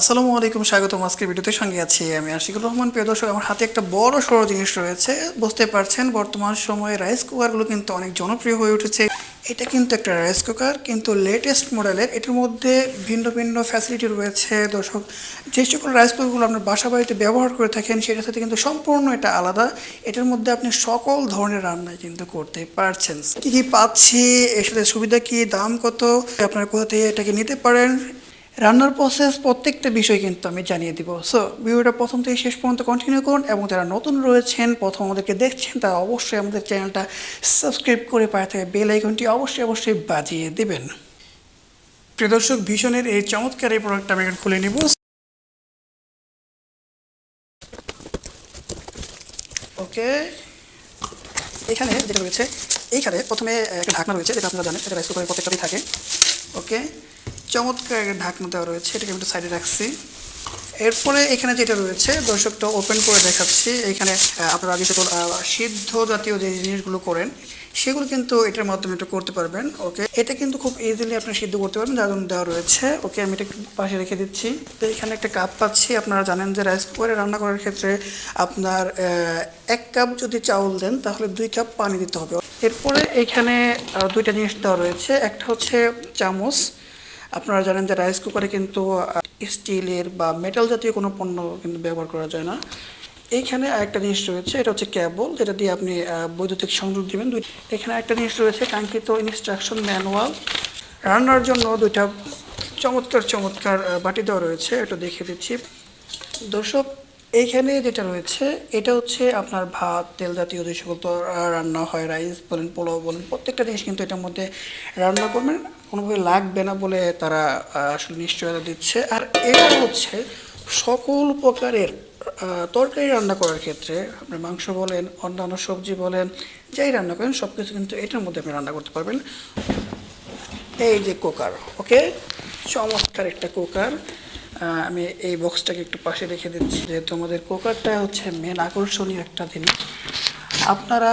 আসসালামু আলাইকুম, স্বাগতম আজকের ভিডিওতে। সঙ্গে আছি আমি আশিকুর রহমান। প্রিয় দর্শক, আমার হাতে একটা বড় সড়ো জিনিস রয়েছে। বুঝতে পারছেন, বর্তমান সময়ে রাইস কুকারগুলো কিন্তু অনেক জনপ্রিয় হয়ে উঠেছে। এটা কিন্তু একটা রাইস কুকার কিন্তু লেটেস্ট মডেলের এটার মধ্যে ভিন্ন ভিন্ন ফ্যাসিলিটি রয়েছে। দর্শক, যে সকল রাইস কুকারগুলো আপনার বাসা বাড়িতে ব্যবহার করে থাকেন, সেটার সাথে কিন্তু সম্পূর্ণ এটা আলাদা। এটার মধ্যে আপনি সকল ধরনের রান্নাই কিন্তু করতে পারছেন। কি কি পাচ্ছি, এর সাথে সুবিধা কি, দাম কত, আপনার কোথা থেকে এটাকে নিতে পারেন রান্নার প্রসেস প্রত্যেকটা বিষয় কিন্তু আমি জানিয়ে দিব। সো ভিডিওটা প্রথম থেকে শেষ পর্যন্ত কন্টিনিউ করুন এবং যারা নতুন রয়েছেন, প্রথম আমাদেরকে দেখছেন, তারা অবশ্যই আমাদের চ্যানেলটা সাবস্ক্রাইব করে পায়ে থেকে বেল আইকনটি অবশ্যই অবশ্যই বাজিয়ে দেবেন। প্রিয় দর্শক, ভীষণের এই চমৎকার এই প্রোডাক্টটা আমি এখন খুলে নিব। ওকে এখানে যেটা রয়েছে, এইখানে প্রথমে একটা ঢাকনা রয়েছে, যেটা আপনারা জানেন এটা রাইস কুকারের প্রত্যেকটাই থাকে। ওকে চমৎকার একটা ঢাকনা দেওয়া রয়েছে, এটাকে আমি একটু সাইডে রাখছি। এরপরে এখানে যেটা রয়েছে, দর্শকটা ওপেন করে দেখাচ্ছি, এখানে আপনারা যে সকল সিদ্ধ জাতীয় যে জিনিসগুলো করেন, সেগুলো কিন্তু এটার মাধ্যমে একটু করতে পারবেন ওকে এটা কিন্তু খুব ইজিলি আপনি সিদ্ধ করতে পারবেন, যার জন্য দেওয়া রয়েছে। ওকে আমি এটা পাশে রেখে দিচ্ছি। তো এখানে একটা কাপ পাচ্ছি, আপনারা জানেন যে রাইস কুকারে রান্না করার ক্ষেত্রে আপনার এক কাপ যদি চাউল দেন, তাহলে দুই কাপ পানি দিতে হবে। এরপরে এখানে দুইটা জিনিস দেওয়া রয়েছে, একটা হচ্ছে চামচ আপনারা জানেন যে রাইস কুকারে কিন্তু স্টিলের বা মেটাল জাতীয় কোনো পণ্য কিন্তু ব্যবহার করা যায় না। এইখানে আরেকটা জিনিস রয়েছে, এটা হচ্ছে ক্যাবল যেটা দিয়ে আপনি বৈদ্যুতিক সংযোগ দেবেন। দুই, এখানে একটা জিনিস রয়েছে, কাঙ্ক্ষিত ইনস্ট্রাকশন ম্যানুয়াল রান্নার জন্য দুইটা চমৎকার চমৎকার বাটি দেওয়া রয়েছে, এটা দেখে দিচ্ছি। দর্শক এইখানে যেটা রয়েছে, এটা হচ্ছে আপনার ভাত, তেল জাতীয় যে সকল তো রান্না হয় রাইস বলেন, পোলাও বলেন, প্রত্যেকটা জিনিস কিন্তু এটার মধ্যে রান্না করবেন কোনোভাবে লাগবে না বলে তারা আসলে নিশ্চয়তা দিচ্ছে। আর এটা হচ্ছে সকল প্রকারের তরকারি রান্না করার ক্ষেত্রে আপনি মাংস বলেন, অন্যান্য সবজি বলেন, যাই রান্না করেন সব কিছু কিন্তু এটার মধ্যে আপনি রান্না করতে পারবেন। এই যে কুকার ওকে চমৎকার একটা কুকার আমি এই বক্সটাকে একটু পাশে রেখে দিচ্ছি, যেহেতু আমাদের কুকারটা হচ্ছে মেন আকর্ষণীয় একটা জিনিস। আপনারা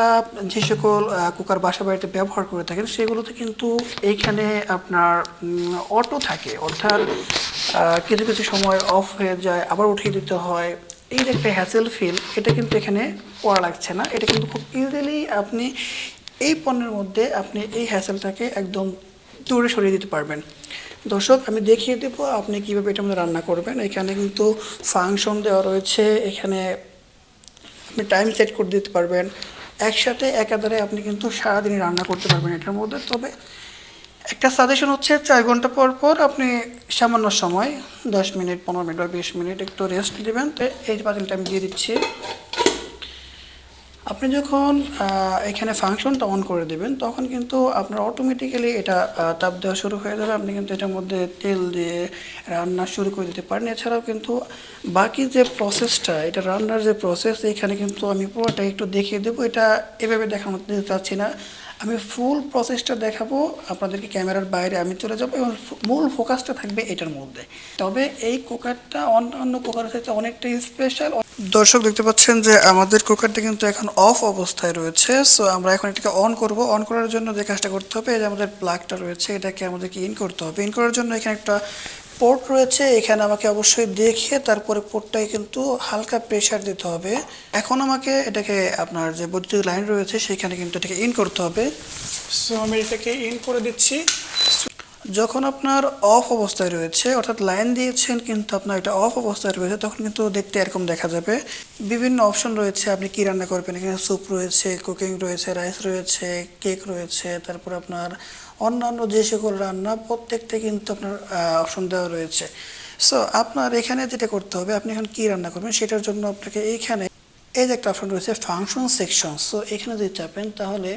যে সকল কুকার বাসা বাড়িতে ব্যবহার করে থাকেন, সেগুলোতে কিন্তু এইখানে আপনার অটো থাকে। অর্থাৎ কিছু কিছু সময় অফ হয়ে যায়, আবার উঠিয়ে দিতে হয়। এই যে একটা হ্যাসেল ফিল এটা কিন্তু এখানে করা লাগছে না। এটা কিন্তু খুব ইজিলি আপনি এই পণ্যের মধ্যে আপনি এই হ্যাসেলটাকে একদম দূরে সরিয়ে দিতে পারবেন। দর্শক, আমি দেখিয়ে দেবো আপনি কীভাবে এটার মধ্যে রান্না করবেন। এখানে কিন্তু ফাংশন দেওয়া রয়েছে। এখানে আপনি টাইম সেট করে দিতে পারবেন। একসাথে একাধারে আপনি কিন্তু সারাদিনই রান্না করতে পারবেন এটার মধ্যে। তবে একটা সাজেশন হচ্ছে, চার ঘণ্টা পর পর আপনি সামান্য সময়, দশ মিনিট, পনেরো মিনিট বা বিশ মিনিট একটু রেস্ট দেবেন। তো এই পাতিলটা আমি দিয়ে দিচ্ছি। আপনি যখন এখানে ফাংশনটা অন করে দেবেন, তখন কিন্তু আপনার অটোমেটিক্যালি এটা তাপ দেওয়া শুরু হয়ে যাবে। আপনি কিন্তু এটার মধ্যে তেল দিয়ে রান্না শুরু করে দিতে পারেন। এছাড়াও কিন্তু বাকি যে প্রসেসটা এটা রান্নার যে প্রসেস এখানে কিন্তু আমি পুরোটা একটু দেখিয়ে দেবো। এটা এভাবে দেখানো চাচ্ছি না। আমি ফুল প্রসেসটা দেখাবো, আপনাদেরকে ক্যামেরার বাইরে আমি চলে যাব এবং মূল ফোকাসটা থাকবে এটার মধ্যে। তবে এই কুকারটা অন্যান্য কুকারের সাথে অনেকটাই স্পেশাল দর্শক দেখতে পাচ্ছেন যে আমাদের কুকারটি কিন্তু এখন অফ অবস্থায় রয়েছে সো আমরা এখন এটাকে অন করব। অন করার জন্য যে কাজটা করতে হবে, এই যে আমাদের প্লাগটা রয়েছে, এটাকে আমাদেরকে ইন করতে হবে। ইন করার জন্য এখানে একটা পোর্ট রয়েছে, এখানে আমাকে অবশ্যই দেখে তারপরে পোর্টটায় কিন্তু হালকা প্রেশার দিতে হবে। এখন আমাকে এটাকে আপনার যে বৈদ্যুতিক লাইন রয়েছে, সেখানে কিন্তু এটাকে ইন করতে হবে। সো আমি এটাকে ইন করে দিচ্ছি। যখন আপনার অফ অবস্থায় রয়েছে, অর্থাৎ লাইন দিয়েছেন কিন্তু আপনার এটা অফ অবস্থায় রয়েছে, তখন কিন্তু দেখতে এরকম দেখা যাবে। বিভিন্ন অপশন রয়েছে, আপনি কি রান্না করবেন? এখানে স্যুপ রয়েছে কুকিং রয়েছে রাইস রয়েছে কেক রয়েছে, তারপর আপনার অন্যান্য যে সকল রান্না প্রত্যেকটা কিন্তু আপনার অপশন দেওয়া রয়েছে। সো আপনার এখানে যেটা করতে হবে, আপনি এখন কি রান্না করবেন সেটার জন্য আপনাকে এইখানে এই যে একটা অপশন রয়েছে ফাংশন সেকশন সো এখানে যদি চাপেন, তাহলে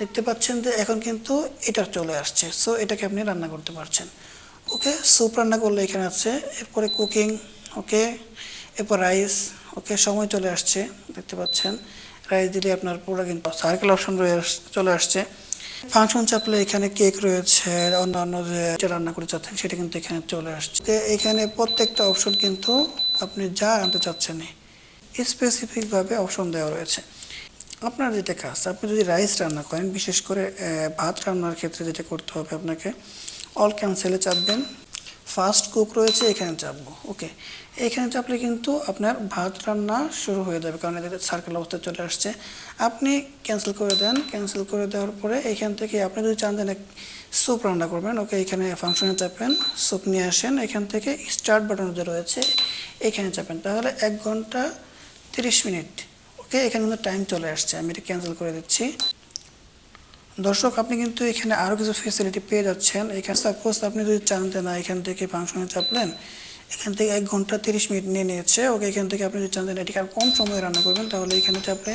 দেখতে পাচ্ছেন যে এখন কিন্তু এটা চলে আসছে। সো এটাকে আপনি রান্না করতে পারছেন। ওকে স্যুপ রান্না করলে এখানে আছে, এরপরে কুকিং ওকে এরপর রাইস ওকে সময় চলে আসছে, দেখতে পাচ্ছেন। রাইস দিলে আপনার পুরো কিন্তু সার্কেল অপশন রয়ে চলে আসছে। ফাংশন চাপলে এখানে কেক রয়েছে, অন্যান্য যে রান্না করে চাচ্ছেন, সেটা কিন্তু এখানে চলে আসছে। এখানে প্রত্যেকটা অপশন কিন্তু আপনি যা আনতে চাচ্ছেন স্পেসিফিকভাবে অপশন দেওয়া রয়েছে। আপনার যেটা কাজ, আপনি যদি রাইস রান্না করেন, বিশেষ করে ভাত রান্নার ক্ষেত্রে যেটা করতে হবে আপনাকে অল ক্যান্সেলে চাপবেন ফার্স্ট কুক রয়েছে, এখানে চাপবো ওকে এখানে চাপলে কিন্তু আপনার ভাত রান্না শুরু হয়ে যাবে, কারণ এদের সার্কেল অবস্থায় চলে আসছে। আপনি ক্যান্সেল করে দেন ক্যান্সেল করে দেওয়ার পরে এখান থেকে আপনি যদি চান যে স্যুপ রান্না করবেন ওকে এখানে ফাংশনে চাপেন স্যুপ নিয়ে আসেন, এখান থেকে স্টার্ট বাটন যে রয়েছে, এখানে চাপেন। তাহলে এক ঘণ্টা তিরিশ মিনিট ওকে এখানে কিন্তু টাইম চলে আসছে। আমি এটা ক্যান্সেল করে দিচ্ছি। দর্শক, আপনি কিন্তু এখানে আরও কিছু ফেসিলিটি পেয়ে যাচ্ছেন। এখানে সাপোজ আপনি যদি চান যে, না, এখান থেকে ফাংশনে চাপলেন, এখান থেকে এক ঘণ্টা তিরিশ মিনিট নিয়ে নিয়েছে, ওকে এখান থেকে আপনি যদি চান যে এটিকে আর কম সময়ে রান্না করবেন, তাহলে এখানে চাপলে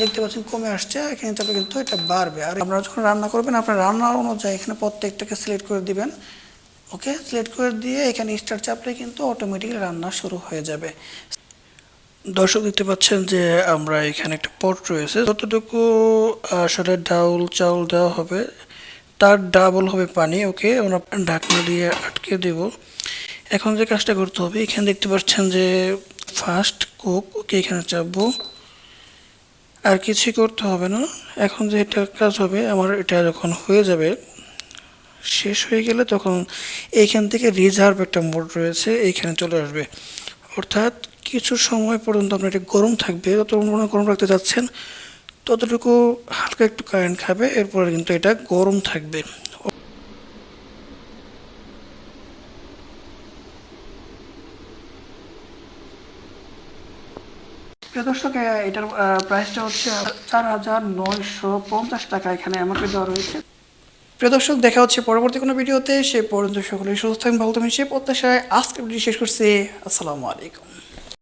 দেখতে পাচ্ছেন কমে আসছে এখানে চাপলে কিন্তু এটা বাড়বে। আর আপনারা যখন রান্না করবেন, আপনার রান্নার অনুযায়ী এখানে প্রত্যেকটাকে সিলেক্ট করে দিবেন। ওকে সিলেক্ট করে দিয়ে এখানে স্টার চাপলে কিন্তু অটোমেটিক্যালি রান্না শুরু হয়ে যাবে। দর্শক দেখতে পাচ্ছেন যে আমরা এখানে একটা পট রয়েছে। যতটুকু আসলে ডাউল চাউল দেওয়া হবে, তার ডাবল হবে পানি, ওকে? আমরা ঢাকনা দিয়ে আটকে দেব। এখন যে কাজটা করতে হবে, এখানে দেখতে পাচ্ছেন যে ফার্স্ট কুক, ওকে এখানে চাপবো। আর কিছুই করতে হবে না। এখন যে এটা কাজ হবে, আমার এটা যখন হয়ে যাবে, শেষ হয়ে গেলে তখন এইখান থেকে রিজার্ভ একটা মোড রয়েছে এইখানে চলে আসবে। অর্থাৎ কিছু সময় পর্যন্ত আপনার এটা গরম থাকবে যতক্ষণ পর্যন্ত গরম রাখতে যাচ্ছেন ততটুকু হালকা একটু কারেন্ট খাবে এরপরে কিন্তু এটা গরম থাকবে। প্রিয় দর্শক এটার প্রাইসটা হচ্ছে চার হাজার নয়শো পঞ্চাশ টাকা এখানে এমআরপি দেওয়া রয়েছে। প্রিয় দর্শক দেখা হচ্ছে পরবর্তী কোনো ভিডিওতে সে পর্যন্ত সকলে সুস্থ থাকবেন ভালো থাকবেন সে প্রত্যাশায় আজকে ভিডিও শেষ করছি। আসসালামু আলাইকুম।